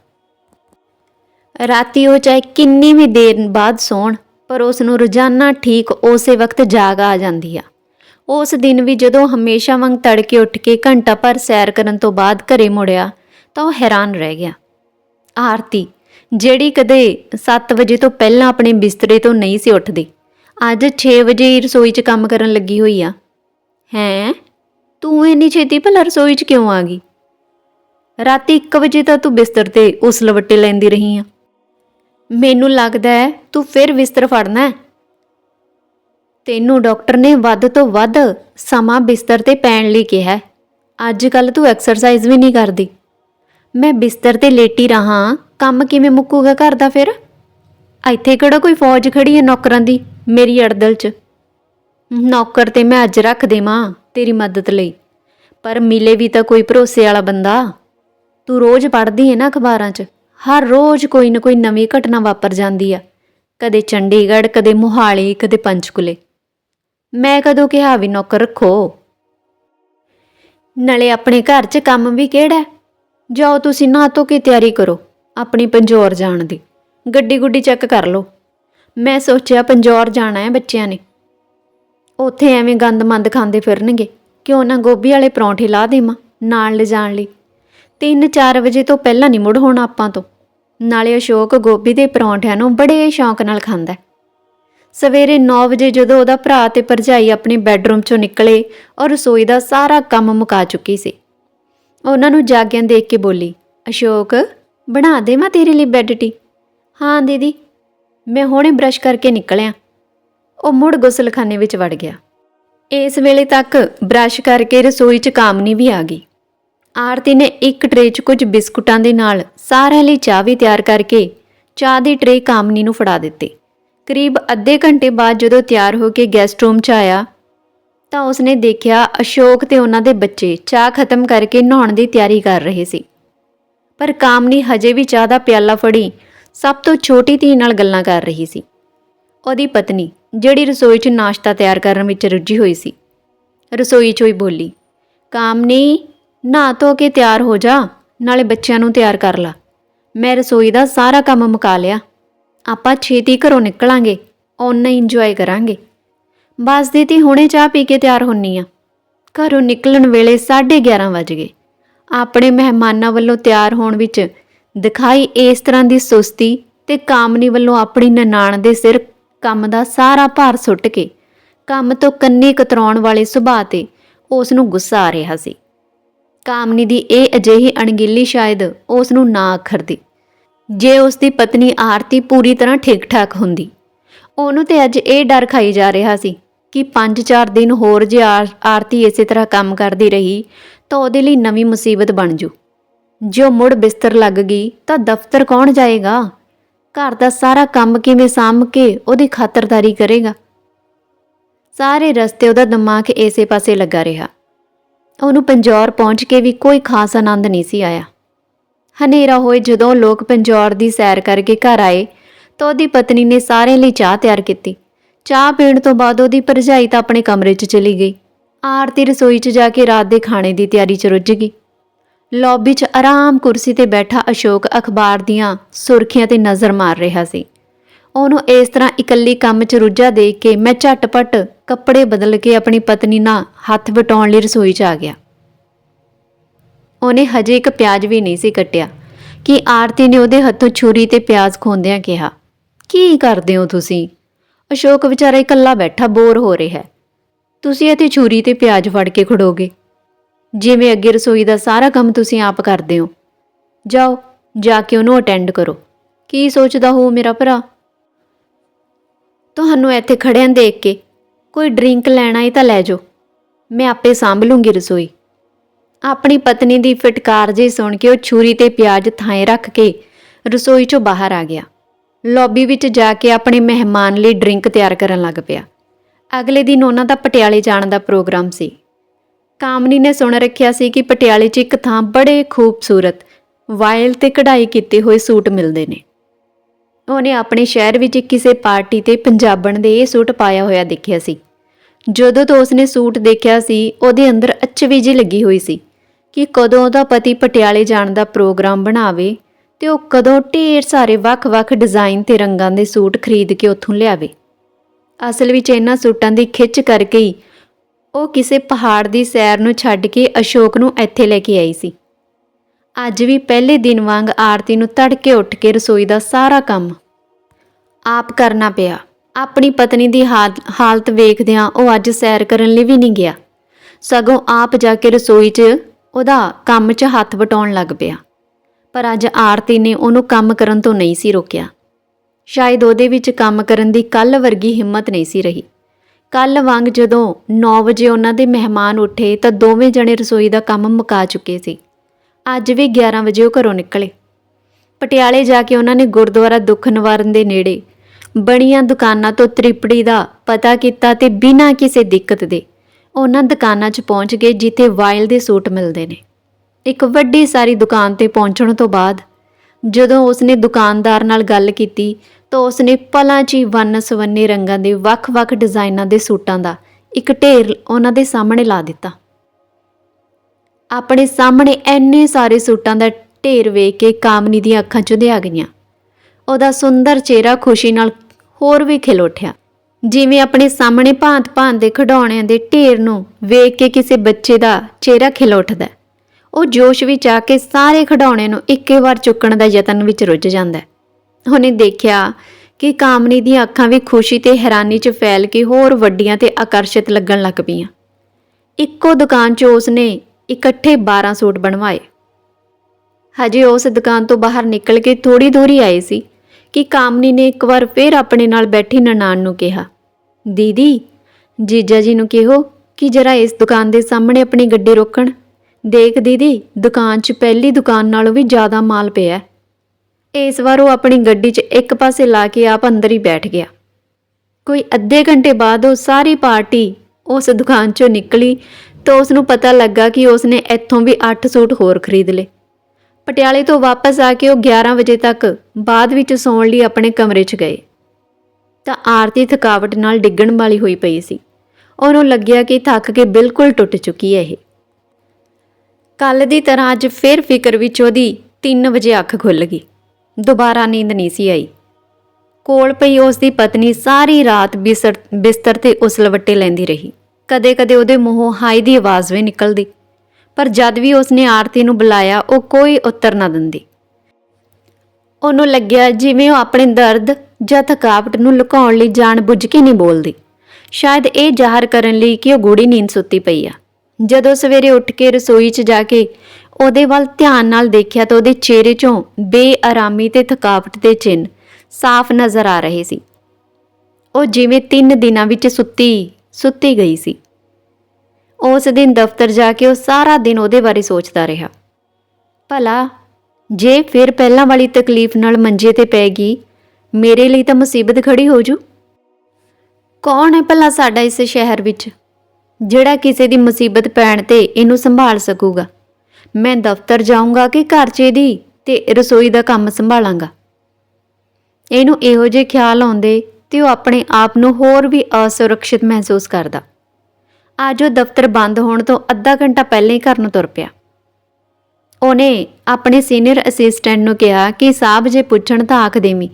ਰਾਤੀ ਉਹ ਚਾਹੇ ਕਿੰਨੀ ਵੀ ਦੇਰ ਬਾਅਦ ਸੌਣ, ਪਰ ਉਸ ਨੂੰ ਰੋਜ਼ਾਨਾ ਠੀਕ ਉਸੇ ਵਕਤ ਜਾਗ ਆ ਜਾਂਦੀ ਆ। ਉਸ ਦਿਨ ਵੀ ਜਦੋਂ ਹਮੇਸ਼ਾ ਵਾਂਗ ਤੜਕੇ ਉੱਠ ਕੇ ਘੰਟਾ ਪਰ ਸੈਰ ਕਰਨ ਤੋਂ ਬਾਅਦ ਘਰੇ ਮੁੜਿਆ, ਤਾਂ ਉਹ ਹੈਰਾਨ ਰਹਿ ਗਿਆ। ਆਰਤੀ, ਜਿਹੜੀ ਕਦੇ 7 ਵਜੇ ਤੋਂ ਪਹਿਲਾਂ ਆਪਣੇ ਬਿਸਤਰੇ ਤੋਂ ਨਹੀਂ ਸੀ ਉੱਠਦੀ, ਅੱਜ 6 ਵਜੇ ਹੀ ਰਸੋਈ 'ਚ ਕੰਮ ਕਰਨ ਲੱਗੀ ਹੋਈ ਆ। ਹੈਂ? ਤੂੰ ਇੰਨੀ ਛੇਤੀ ਭਲਾ ਰਸੋਈ 'ਚ ਕਿਉਂ ਆ ਗਈ? ਰਾਤੀ 1 ਵਜੇ ਤਾਂ ਤੂੰ ਬਿਸਤਰ ਤੇ ਉਸ ਲਵੱਟੇ ਲੈਂਦੀ ਰਹੀ ਆ। ਮੈਨੂੰ ਲੱਗਦਾ ਹੈ ਤੂੰ ਫਿਰ ਬਿਸਤਰ ਫੜਨਾ ਹੈ। ਤੈਨੂੰ ਡਾਕਟਰ ਨੇ ਵੱਧ ਤੋਂ ਵੱਧ ਸਮਾਂ ਬਿਸਤਰ ਤੇ ਪੈਣ ਲਈ ਕਿਹਾ ਅੱਜ ਕੱਲ ਤੂੰ ਐਕਸਰਸਾਈਜ਼ ਵੀ ਨਹੀਂ ਕਰਦੀ। ਮੈਂ ਬਿਸਤਰ ਤੇ ਲੇਟੀ ਰਹਾ, ਕੰਮ ਕਿਵੇਂ ਮੁੱਕੂਗਾ ਘਰ ਦਾ ਫਿਰ? ਇੱਥੇ ਕਿਹੜਾ ਕੋਈ ਫੌਜ ਖੜੀ ਹੈ ਨੌਕਰਾਂ ਦੀ ਮੇਰੀ ਅੜਦਲ 'ਚ? ਨੌਕਰ ਤੇ ਮੈਂ ਅੱਜ ਰੱਖ ਦੇਵਾਂ। ਤੇਰੀ ਮਦਦ ਲਈ। ਪਰ ਮਿਲੇ ਵੀ ਤਾਂ ਕੋਈ ਭਰੋਸੇ ਵਾਲਾ ਬੰਦਾ। ਤੂੰ ਰੋਜ਼ ਪੜ੍ਹਦੀ ਹੈ ਨਾ ਅਖਬਾਰਾਂ 'ਚ। ਹਰ ਰੋਜ਼ ਕੋਈ ਨਾ ਕੋਈ ਨਵੀਂ ਘਟਨਾ ਵਾਪਰ ਜਾਂਦੀ ਆ। ਕਦੇ ਚੰਡੀਗੜ੍ਹ, ਕਦੇ ਮੁਹਾਲੀ, ਕਦੇ ਪੰਚਕੁਲੇ। ਮੈਂ ਕਦੋਂ ਕਿਹਾ ਵੀ ਨੌਕਰ ਰੱਖੋ। ਨਾਲੇ ਆਪਣੇ ਘਰ 'ਚ ਕੰਮ ਵੀ ਕਿਹੜਾ? ਜਾਓ ਤੁਸੀਂ ਨਾ ਧੋ ਕੇ ਤਿਆਰੀ ਕਰੋ। ਆਪਣੀ ਪੰਜੌਰ ਜਾਣ ਦੀ। ਗੱਡੀ ਗੁੱਡੀ ਚੈੱਕ ਕਰ ਲਓ। ਮੈਂ ਸੋਚਿਆ ਪੰਜੌਰ ਜਾਣਾ ਹੈ ਬੱਚਿਆਂ ਨੇ। ਉੱਥੇ ਐਵੇਂ ਗੰਦ ਮੰਦ ਖਾਂਦੇ ਫਿਰਨਗੇ। ਕਿਉਂ ਨਾ ਗੋਭੀ ਵਾਲੇ ਪਰੌਂਠੇ ਲਾ ਦੇਵਾਂ, ਨਾਲ ਲਿਜਾਣ ਲਈ। 3-4 ਵਜੇ ਤੋਂ ਪਹਿਲਾਂ ਨਹੀਂ ਮੁੜ ਹੋਣਾ ਆਪਾਂ ਤੋਂ। ਨਾਲੇ ਅਸ਼ੋਕ ਗੋਭੀ ਦੇ ਪਰੌਂਠਿਆਂ ਨੂੰ ਬੜੇ ਸ਼ੌਂਕ ਨਾਲ ਖਾਂਦਾ ਸਵੇਰੇ 9 ਵਜੇ ਜਦੋਂ ਉਹਦਾ ਭਰਾ ਤੇ ਭਰਜਾਈ ਆਪਣੇ ਬੈੱਡਰੂਮ ਚੋਂ ਨਿਕਲੇ ਔਰ ਰਸੋਈ ਦਾ ਸਾਰਾ ਕੰਮ ਮੁਕਾ ਚੁੱਕੀ ਸੀ। ਉਹਨਾਂ ਨੂੰ ਜਾਗਿਆਂ ਦੇਖ ਕੇ ਬੋਲੀ, ਅਸ਼ੋਕ, ਬਣਾ ਦੇ ਮੈਂ ਤੇਰੇ ਲਈ ਬੈੱਡ ਟੀ। ਹਾਂ, ਦੀਦੀ, ਮੈਂ ਹੁਣੇ ਬ੍ਰਸ਼ ਕਰਕੇ ਨਿਕਲਿਆ। ਉਹ ਮੁੜ ਗੁਸਲਖਾਨੇ ਵਿੱਚ ਵੜ ਗਿਆ। ਇਸ ਵੇਲੇ ਤੱਕ ਬ੍ਰਸ਼ ਕਰਕੇ ਰਸੋਈ 'ਚ ਕਾਮਨੀ ਵੀ ਆ ਗਈ। ਆਰਤੀ ਨੇ ਇੱਕ ਟਰੇ 'ਚ ਕੁਝ ਬਿਸਕੁਟਾਂ ਦੇ ਨਾਲ ਸਾਰਿਆਂ ਲਈ ਚਾਹ ਵੀ ਤਿਆਰ ਕਰਕੇ ਚਾਹ ਦੀ ਟਰੇ ਕਾਮਨੀ ਨੂੰ ਫੜਾ ਦਿੱਤੀ। ਕਰੀਬ ਅੱਧੇ ਘੰਟੇ ਬਾਅਦ ਜਦੋਂ ਤਿਆਰ ਹੋ ਕੇ ਗੈਸਟ ਰੂਮ 'ਚ ਆਇਆ, ਤਾਂ ਉਸਨੇ ਦੇਖਿਆ ਅਸ਼ੋਕ ਤੇ ਉਹਨਾਂ ਦੇ ਬੱਚੇ ਚਾਹ ਖਤਮ ਕਰਕੇ ਨਹਾਉਣ ਦੀ ਤਿਆਰੀ ਕਰ ਰਹੇ ਸੀ। ਪਰ ਕਾਮਨੀ ਹਜੇ ਵੀ ਚਾਹ ਦਾ ਪਿਆਲਾ ਫੜੀ ਸਭ ਤੋਂ ਛੋਟੀ ਧੀ ਨਾਲ ਗੱਲਾਂ ਕਰ ਰਹੀ ਸੀ। ਉਹਦੀ ਪਤਨੀ ਜਿਹੜੀ ਰਸੋਈ 'ਚ ਨਾਸ਼ਤਾ ਤਿਆਰ ਕਰਨ ਵਿੱਚ ਰੁੱਝੀ ਹੋਈ ਸੀ। ਰਸੋਈ 'ਚ ਹੀ ਬੋਲੀ, ਕਾਮਨੀ, ਨਹਾ ਧੋ ਕੇ ਤਿਆਰ ਹੋ ਜਾ, ਨਾਲੇ ਬੱਚਿਆਂ ਨੂੰ ਤਿਆਰ ਕਰ ਲਾ। ਮੈਂ ਰਸੋਈ ਦਾ ਸਾਰਾ ਕੰਮ ਮੁਕਾ ਲਿਆ। ਆਪਾਂ ਛੇਤੀ ਘਰੋਂ ਨਿਕਲਾਂਗੇ, ਓਨਾ ਹੀ ਇੰਜੋਏ ਕਰਾਂਗੇ। ਬਸ ਦੀ ਦੀਦੀ, ਹੁਣੇ ਚਾਹ ਪੀ ਕੇ ਤਿਆਰ ਹੁੰਨੀ ਆ। ਘਰੋਂ ਨਿਕਲਣ ਵੇਲੇ 11:30 ਵਜ ਗਏ। ਆਪਣੇ ਮਹਿਮਾਨਾਂ ਵੱਲੋਂ ਤਿਆਰ ਹੋਣ ਵਿੱਚ ਦਿਖਾਈ ਇਸ ਤਰ੍ਹਾਂ ਦੀ ਸੁਸਤੀ ਤੇ ਕਾਮਨੀ ਵੱਲੋਂ ਆਪਣੀ ਨਨਾਣ ਦੇ ਸਿਰ ਕੰਮ ਦਾ ਸਾਰਾ ਭਾਰ ਸੁੱਟ ਕੇ ਕੰਮ ਤੋਂ ਕੰਨੀ ਕਤਰਾਉਣ ਵਾਲੇ ਸੁਭਾਅ ਤੇ ਉਸ ਨੂੰ ਗੁੱਸਾ ਆ ਰਿਹਾ ਸੀ। ਕਾਮਨੀ ਦੀ ਇਹ ਅਜਿਹੀ ਅਣਗਿੱਲੀ ਸ਼ਾਇਦ ਉਸ ਨੂੰ ਨਾ ਅਖਰਦੀ। ਜੇ ਉਸ ਦੀ ਪਤਨੀ ਆਰਤੀ ਪੂਰੀ ਤਰ੍ਹਾਂ ਠੀਕ-ਠਾਕ ਹੁੰਦੀ, ਉਹਨੂੰ ਤੇ ਅੱਜ ਇਹ ਡਰ ਖਾਈ ਜਾ ਰਿਹਾ ਸੀ ਕਿ 5-4 ਦਿਨ ਹੋਰ ਜੇ ਆਰਤੀ ਇਸੇ ਤਰ੍ਹਾਂ ਕੰਮ ਕਰਦੀ ਰਹੀ ਤਾਂ ਉਹਦੇ ਲਈ ਨਵੀਂ ਮੁਸੀਬਤ ਬਣ ਜੂ। ਜੋ ਮੁੜ ਬਿਸਤਰ ਲੱਗ ਗਈ ਤਾਂ ਦਫ਼ਤਰ ਕੌਣ ਜਾਏਗਾ? ਘਰ ਦਾ ਸਾਰਾ ਕੰਮ ਕਿਵੇਂ ਸਾਂਭ ਕੇ ਉਹਦੀ ਖਾਤਰਦਾਰੀ ਕਰੇਗਾ? ਸਾਰੇ ਰਸਤੇ ਉਹਦਾ ਦਿਮਾਗ ਇਸੇ ਪਾਸੇ ਲੱਗਾ ਰਿਹਾ। ਉਹਨੂੰ ਪੰਜੌਰ ਪਹੁੰਚ ਕੇ ਵੀ ਕੋਈ ਖਾਸ ਆਨੰਦ ਨਹੀਂ ਸੀ ਆਇਆ। ਹਨੇਰਾ ਹੋਏ ਜਦੋਂ ਲੋਕ ਪੰਜੌਰ ਦੀ ਸੈਰ ਕਰਕੇ ਘਰ ਆਏ ਤਾਂ ਉਹਦੀ ਪਤਨੀ ਨੇ ਸਾਰਿਆਂ ਲਈ ਚਾਹ ਤਿਆਰ ਕੀਤੀ। ਚਾਹ ਪੀਣ ਤੋਂ ਬਾਅਦ ਉਹਦੀ ਭਰਜਾਈ ਤਾਂ ਆਪਣੇ ਕਮਰੇ 'ਚ ਚਲੀ ਗਈ। ਆਰਤੀ ਰਸੋਈ 'ਚ ਜਾ ਕੇ ਰਾਤ ਦੇ ਖਾਣੇ ਦੀ ਤਿਆਰੀ 'ਚ ਰੁੱਝ ਗਈ। ਲੌਬੀ 'ਚ ਆਰਾਮ ਕੁਰਸੀ ਤੇ ਬੈਠਾ ਅਸ਼ੋਕ ਅਖਬਾਰ ਦੀਆਂ ਸੁਰਖੀਆਂ ਤੇ ਨਜ਼ਰ ਮਾਰ ਰਿਹਾ ਸੀ। ਉਹਨੂੰ ਇਸ ਤਰ੍ਹਾਂ ਇਕੱਲੀ ਕੰਮ 'ਚ ਰੁੱਝਾ ਦੇਖ ਕੇ ਮੈਂ ਝਟਪਟ ਕੱਪੜੇ ਬਦਲ ਕੇ ਆਪਣੀ ਪਤਨੀ ਨਾਲ ਹੱਥ ਵਟਾਉਣ ਲਈ ਰਸੋਈ 'ਚ ਆ ਗਿਆ। ਉਹਨੇ ਹਜੇ ਇੱਕ ਪਿਆਜ਼ ਵੀ ਨਹੀਂ ਸੀ ਕੱਟਿਆ ਕਿ ਆਰਤੀ ਨੇ ਉਹਦੇ ਹੱਥੋਂ ਛੁਰੀ ਤੇ ਪਿਆਜ਼ ਖੋਂਦਿਆਂ ਕਿਹਾ, ਕੀ ਕਰਦੇ ਹੋ ਤੁਸੀਂ? ਅਸ਼ੋਕ ਵਿਚਾਰਾ ਇਕੱਲਾ ਬੈਠਾ ਬੋਰ ਹੋ ਰਿਹਾ ਹੈ। ਤੁਸੀਂ ਇੱਥੇ ਛੁਰੀ ਤੇ ਪਿਆਜ਼ ਫੜ ਕੇ ਖੜੋਗੇ। ਜਿਵੇਂ ਅੱਗੇ ਰਸੋਈ ਦਾ ਸਾਰਾ ਕੰਮ ਤੁਸੀਂ ਆਪ ਕਰਦੇ ਹੋ। ਜਾਓ, ਜਾ ਕੇ ਉਹਨੂੰ ਅਟੈਂਡ ਕਰੋ। ਕੀ ਸੋਚਦਾ ਹੋ ਮੇਰਾ ਭਰਾ? ਤੁਹਾਨੂੰ ਇੱਥੇ ਖੜਿਆਂ ਦੇਖ ਕੇ ਕੋਈ ਡਰਿੰਕ ਲੈਣਾ ਹੀ ਤਾਂ ਲੈ ਜਾਓ। ਮੈਂ ਆਪੇ ਸੰਭ ਲੂੰਗੀ ਰਸੋਈ। ਆਪਣੀ ਪਤਨੀ ਦੀ ਫਟਕਾਰ ਜਿਹੀ ਸੁਣ ਕੇ ਉਹ ਛੁਰੀ ਤੇ ਪਿਆਜ਼ ਥਾਂ ਰੱਖ ਕੇ ਰਸੋਈ ਚੋਂ ਬਾਹਰ ਆ ਗਿਆ। ਲੌਬੀ ਵਿੱਚ ਜਾ ਕੇ ਆਪਣੇ ਮਹਿਮਾਨ ਲਈ ਡਰਿੰਕ ਤਿਆਰ ਕਰਨ ਲੱਗ ਪਿਆ। ਅਗਲੇ ਦਿਨ ਉਹਨਾਂ ਦਾ ਪਟਿਆਲੇ ਜਾਣ ਦਾ ਪ੍ਰੋਗਰਾਮ ਸੀ। ਕਾਮਨੀ ਨੇ ਸੁਣ ਰੱਖਿਆ ਸੀ ਕਿ ਪਟਿਆਲੇ 'ਚ ਇੱਕ ਥਾਂ ਬੜੇ ਖੂਬਸੂਰਤ, ਵਾਇਲ ਤੇ ਕਢਾਈ ਕੀਤੇ ਹੋਏ ਸੂਟ ਮਿਲਦੇ ਨੇ। ਉਹਨੇ ਆਪਣੇ ਸ਼ਹਿਰ ਵਿੱਚ ਕਿਸੇ ਪਾਰਟੀ ਤੇ ਪੰਜਾਬਣ ਦੇ ਇਹ ਸੂਟ ਪਾਇਆ ਹੋਇਆ ਦੇਖਿਆ ਸੀ। ਜਦੋਂ ਤੋਂ ਉਸਨੇ ਸੂਟ ਦੇਖਿਆ ਸੀ, ਉਹਦੇ ਅੰਦਰ ਅਚਵੀ ਜਿਹੀ ਲੱਗੀ ਹੋਈ ਸੀ ਕਿ ਕਦੋਂ ਉਹਦਾ ਪਤੀ ਪਟਿਆਲੇ ਜਾਣ ਦਾ ਪ੍ਰੋਗਰਾਮ ਬਣਾਵੇ ਤੇ ਉਹ ਕਦੋਂ ਢੇਰ ਸਾਰੇ ਵੱਖ-ਵੱਖ ਡਿਜ਼ਾਈਨ ਤੇ ਰੰਗਾਂ ਦੇ ਸੂਟ ਖਰੀਦ ਕੇ ਉੱਥੋਂ ਲਿਆਵੇ। ਅਸਲ ਵਿੱਚ ਇਹਨਾਂ ਸੂਟਾਂ ਦੀ ਖਿੱਚ ਕਰਕੇ ਹੀ ਉਹ ਕਿਸੇ ਪਹਾੜ ਦੀ ਸੈਰ ਨੂੰ ਛੱਡ ਕੇ ਅਸ਼ੋਕ ਨੂੰ ਇੱਥੇ ਲੈ ਕੇ ਆਈ ਸੀ। ਅੱਜ ਵੀ ਪਹਿਲੇ ਦਿਨ ਵਾਂਗ ਆਰਤੀ ਨੂੰ ਤੜਕੇ ਉੱਠ ਕੇ ਰਸੋਈ ਦਾ ਸਾਰਾ ਕੰਮ ਆਪ ਕਰਨਾ ਪਿਆ। ਆਪਣੀ ਪਤਨੀ ਦੀ ਹਾਲ- ਹਾਲਤ ਵੇਖਦਿਆਂ ਉਹ ਅੱਜ ਸੈਰ ਕਰਨ ਲਈ ਵੀ ਨਹੀਂ ਗਿਆ। ਸਗੋਂ ਆਪ ਜਾ ਕੇ ਰਸੋਈ 'ਚ ਉਹਦਾ ਕੰਮ 'ਚ ਹੱਥ ਵਟਾਉਣ ਲੱਗ ਪਿਆ। ਪਰ ਅੱਜ ਆਰਤੀ ਨੇ ਉਹਨੂੰ ਕੰਮ ਕਰਨ ਤੋਂ ਨਹੀਂ ਸੀ ਰੋਕਿਆ। ਸ਼ਾਇਦ ਉਹਦੇ ਵਿੱਚ ਕੰਮ ਕਰਨ ਦੀ ਕੱਲ ਵਰਗੀ ਹਿੰਮਤ ਨਹੀਂ ਸੀ ਰਹੀ। ਕੱਲ ਵਾਂਗ ਜਦੋਂ 9 ਵਜੇ ਉਹਨਾਂ ਦੇ ਮਹਿਮਾਨ ਉੱਠੇ ਤਾਂ ਦੋਵੇਂ ਜਣੇ ਰਸੋਈ ਦਾ ਕੰਮ ਮੁਕਾ ਚੁੱਕੇ ਸੀ। ਅੱਜ ਵੀ 11 ਵਜੇ ਉਹ ਘਰੋਂ ਨਿਕਲੇ। ਪਟਿਆਲੇ ਜਾ ਕੇ ਉਹਨਾਂ ਨੇ ਗੁਰਦੁਆਰਾ ਦੁੱਖ ਨਿਵਾਰਨ ਦੇ ਨੇੜੇ ਬਣੀਆਂ ਦੁਕਾਨਾਂ ਤੋਂ ਤ੍ਰਿਪੜੀ ਦਾ ਪਤਾ ਕੀਤਾ ਤੇ ਬਿਨਾਂ ਕਿਸੇ ਦਿੱਕਤ ਦੇ ਉਹਨਾਂ ਦੁਕਾਨਾਂ 'ਚ ਪਹੁੰਚ ਗਏ ਜਿੱਥੇ ਵਾਇਲ ਦੇ ਸੂਟ ਮਿਲਦੇ ਨੇ। ਇੱਕ ਵੱਡੀ ਸਾਰੀ ਦੁਕਾਨ ਤੇ ਪਹੁੰਚਣ ਤੋਂ ਬਾਅਦ ਜਦੋਂ ਉਸਨੇ ਦੁਕਾਨਦਾਰ ਨਾਲ ਗੱਲ ਕੀਤੀ ਤਾਂ ਉਸਨੇ ਪਲਾਂ 'ਚ ਹੀ ਵੰਨ ਸਵੰਨੇ ਰੰਗਾਂ ਦੇ ਵੱਖ-ਵੱਖ ਡਿਜ਼ਾਈਨਾਂ ਦੇ ਸੂਟਾਂ ਦਾ ਇੱਕ ਢੇਰ ਉਹਨਾਂ ਦੇ ਸਾਹਮਣੇ ਲਾ ਦਿੱਤਾ। ਆਪਣੇ ਸਾਹਮਣੇ ਐਨੇ ਸਾਰੇ ਸੂਟਾਂ ਦਾ ਢੇਰ ਵੇਖ ਕੇ ਕਾਮਨੀ ਦੀਆਂ ਅੱਖਾਂ ਚੁੰਧਿਆ ਗਈਆਂ। ਉਹਦਾ ਸੁੰਦਰ ਚਿਹਰਾ ਖੁਸ਼ੀ ਨਾਲ ਹੋਰ ਵੀ ਖਿਲ ਉੱਠਿਆ। ਜਿਵੇਂ ਆਪਣੇ ਸਾਹਮਣੇ ਭਾਂਤ-ਭਾਂਤ ਦੇ ਖਿਡੌਣਿਆਂ ਦੇ ਢੇਰ ਨੂੰ ਵੇਖ ਕੇ ਕਿਸੇ ਬੱਚੇ ਦਾ ਚਿਹਰਾ ਖਿਲ ਉੱਠਦਾ ਉਹ ਜੋਸ਼ ਵਿੱਚ ਆ ਕੇ ਸਾਰੇ ਖਿਡੌਣੇ ਨੂੰ ਇੱਕੇ ਵਾਰ ਚੁੱਕਣ ਦਾ ਯਤਨ ਵਿੱਚ ਰੁੱਝ ਜਾਂਦਾ ਹੈ। ਉਹਨੇ ਦੇਖਿਆ ਕਿ ਕਾਮਨੀ ਦੀਆਂ ਅੱਖਾਂ ਵੀ ਖੁਸ਼ੀ ਤੇ ਹੈਰਾਨੀ 'ਚ ਫੈਲ ਕੇ ਹੋਰ ਵੱਡੀਆਂ ਤੇ ਆਕਰਸ਼ਿਤ ਲੱਗਣ ਲੱਗ ਪਈਆਂ। ਇੱਕੋ ਦੁਕਾਨ 'ਚ ਉਸਨੇ ਇਕੱਠੇ 12 ਸੂਟ ਬਣਵਾਏ। ਹਜੇ ਉਸ ਦੁਕਾਨ ਤੋਂ ਬਾਹਰ ਨਿਕਲ ਕੇ ਥੋੜੀ ਦੂਰੀ ਆਏ ਸੀ ਕਿ ਕਾਮਨੀ ਨੇ ਇੱਕ ਵਾਰ ਫੇਰ ਆਪਣੇ ਨਾਲ ਬੈਠੀ ਨਨਾਣ ਨੂੰ ਕਿਹਾ, ਦੀਦੀ, ਜੀਜਾ ਜੀ ਨੂੰ ਕਿਹੋ ਕਿ ਜਰਾ ਇਸ ਦੁਕਾਨ ਦੇ ਸਾਹਮਣੇ ਆਪਣੀ ਗੱਡੀ ਰੋਕਣ? ਦੇਖ ਦੀਦੀ, ਦੁਕਾਨ 'ਚ ਪਹਿਲੀ ਦੁਕਾਨ ਨਾਲੋਂ ਵੀ ਜ਼ਿਆਦਾ ਮਾਲ ਪਿਆ ਇਸ ਵਾਰ ਉਹ ਆਪਣੀ ਗੱਡੀ 'ਚ ਇੱਕ ਪਾਸੇ ਲਾ ਕੇ ਆਪ ਅੰਦਰ ਹੀ ਬੈਠ ਗਿਆ। ਕੋਈ ਅੱਧੇ ਘੰਟੇ ਬਾਅਦ ਉਹ ਸਾਰੀ ਪਾਰਟੀ ਉਸ ਦੁਕਾਨ ਚੋਂ ਨਿਕਲੀ ਤਾਂ ਉਸ ਨੂੰ ਪਤਾ ਲੱਗਾ ਕਿ ਉਸ ਨੇ ਇੱਥੋਂ ਵੀ 8 ਸੂਟ ਹੋਰ ਖਰੀਦ ਲਏ। ਪਟਿਆਲੇ ਤੋਂ ਵਾਪਸ ਆ ਕੇ ਉਹ 11 ਵਜੇ ਤੱਕ ਬਾਅਦ ਵਿੱਚ ਸੌਣ ਲਈ ਆਪਣੇ ਕਮਰੇ 'ਚ ਗਏ। ਤਾਂ ਆਰਤੀ ਥਕਾਵਟ ਨਾਲ ਡਿੱਗਣ ਵਾਲੀ ਹੋਈ ਪਈ ਸੀ। ਉਹਨੂੰ ਲੱਗਿਆ ਕਿ ਥੱਕ ਕੇ ਬਿਲਕੁਲ ਟੁੱਟ ਚੁੱਕੀ ਹੈ ਇਹ। ਕੱਲ ਦੀ ਤਰ੍ਹਾਂ ਅੱਜ ਫਿਰ ਫਿਕਰ ਵਿੱਚ ਉਹਦੀ 3 ਵਜੇ ਅੱਖ ਖੁੱਲ ਗਈ। ਦੁਬਾਰਾ ਨੀਂਦ ਨਹੀਂ ਸੀ ਆਈ। ਕੋਲ ਪਈ ਉਸ ਦੀ ਪਤਨੀ ਸਾਰੀ ਰਾਤ ਬਿਸਰ, ਬਿਸਤਰ ਤੇ ਉਸਲਵੱਟੇ ਲੈਂਦੀ ਰਹੀ। ਕਦੇ-ਕਦੇ ਉਹਦੇ ਮੂੰਹੋਂ ਹਾਈ ਦੀ ਆਵਾਜ਼ ਵੀ ਨਿਕਲਦੀ, ਪਰ ਜਦ ਵੀ ਉਸਨੇ ਆਰਤੀ ਨੂੰ ਬੁਲਾਇਆ, ਉਹ ਕੋਈ ਉੱਤਰ ਨਾ ਦਿੰਦੀ। ਉਹਨੂੰ ਲੱਗਿਆ ਜਿਵੇਂ ਉਹ ਆਪਣੇ ਦਰਦ ਜਾਂ ਥਕਾਵਟ ਨੂੰ ਲੁਕਾਉਣ ਲਈ ਜਾਣ-ਬੁੱਝ ਕੇ ਨਹੀਂ ਬੋਲਦੀ। ਸ਼ਾਇਦ ਇਹ ਜ਼ਾਹਰ ਕਰਨ ਲਈ ਕਿ ਉਹ ਗੂੜੀ ਨੀਂਦ ਸੁੱਤੀ ਪਈ ਆ। ਜਦੋਂ ਸਵੇਰੇ ਉੱਠ ਕੇ ਰਸੋਈ 'ਚ ਜਾ ਕੇ ਉਹਦੇ ਵੱਲ ਧਿਆਨ ਨਾਲ ਦੇਖਿਆ ਤਾਂ ਉਹਦੇ ਚਿਹਰੇ 'ਚੋਂ ਬੇਆਰਾਮੀ ਤੇ ਥਕਾਵਟ ਦੇ ਚਿੰਨ੍ਹ ਸਾਫ਼ ਨਜ਼ਰ ਆ ਰਹੇ ਸੀ। ਉਹ ਜਿਵੇਂ 3 ਦਿਨਾਂ ਵਿੱਚ ਸੁੱਤੀ ਸੁੱਤੀ ਗਈ ਸੀ। ਉਸ ਦਿਨ ਦਫ਼ਤਰ ਜਾ ਕੇ ਉਹ ਸਾਰਾ ਦਿਨ ਉਹਦੇ ਬਾਰੇ ਸੋਚਦਾ ਰਿਹਾ। ਭਲਾ, ਜੇ ਫਿਰ ਪਹਿਲਾਂ ਵਾਲੀ ਤਕਲੀਫ ਨਾਲ ਮੰਜੇ ਤੇ ਪੈ ਗਈ, ਮੇਰੇ ਲਈ ਤਾਂ ਮੁਸੀਬਤ ਖੜੀ ਹੋ ਜੂ। ਕੌਣ ਹੈ ਭਲਾ ਸਾਡਾ ਇਸ ਸ਼ਹਿਰ ਵਿੱਚ? ਜਿਹੜਾ ਕਿਸੇ ਦੀ ਮੁਸੀਬਤ ਪੈਣ ਤੇ ਇਹਨੂੰ ਸੰਭਾਲ ਸਕੂਗਾ। ਮੈਂ ਦਫ਼ਤਰ ਜਾਊਂਗਾ ਕਿ ਘਰ 'ਚ ਇਹਦੀ ਤੇ ਰਸੋਈ ਦਾ ਕੰਮ ਸੰਭਾਲਾਂਗਾ। ਇਹਨੂੰ ਇਹੋ ਜਿਹੇ ਖਿਆਲ ਆਉਂਦੇ ਤੇ ਉਹ ਆਪਣੇ ਆਪ ਨੂੰ ਹੋਰ ਵੀ ਅਸੁਰੱਖਿਅਤ ਮਹਿਸੂਸ ਕਰਦਾ। ਅੱਜ ਉਹ ਦਫ਼ਤਰ ਬੰਦ ਹੋਣ ਤੋਂ ਅੱਧਾ ਘੰਟਾ ਪਹਿਲਾਂ ਹੀ ਘਰ ਨੂੰ ਤੁਰ ਪਿਆ। ਉਹਨੇ ਆਪਣੇ ਸੀਨੀਅਰ ਅਸਿਸਟੈਂਟ ਨੂੰ ਕਿਹਾ ਕਿ ਸਾਹਿਬ ਜੇ ਪੁੱਛਣ ਤਾਂ ਆਖ ਦੇਵੀਂ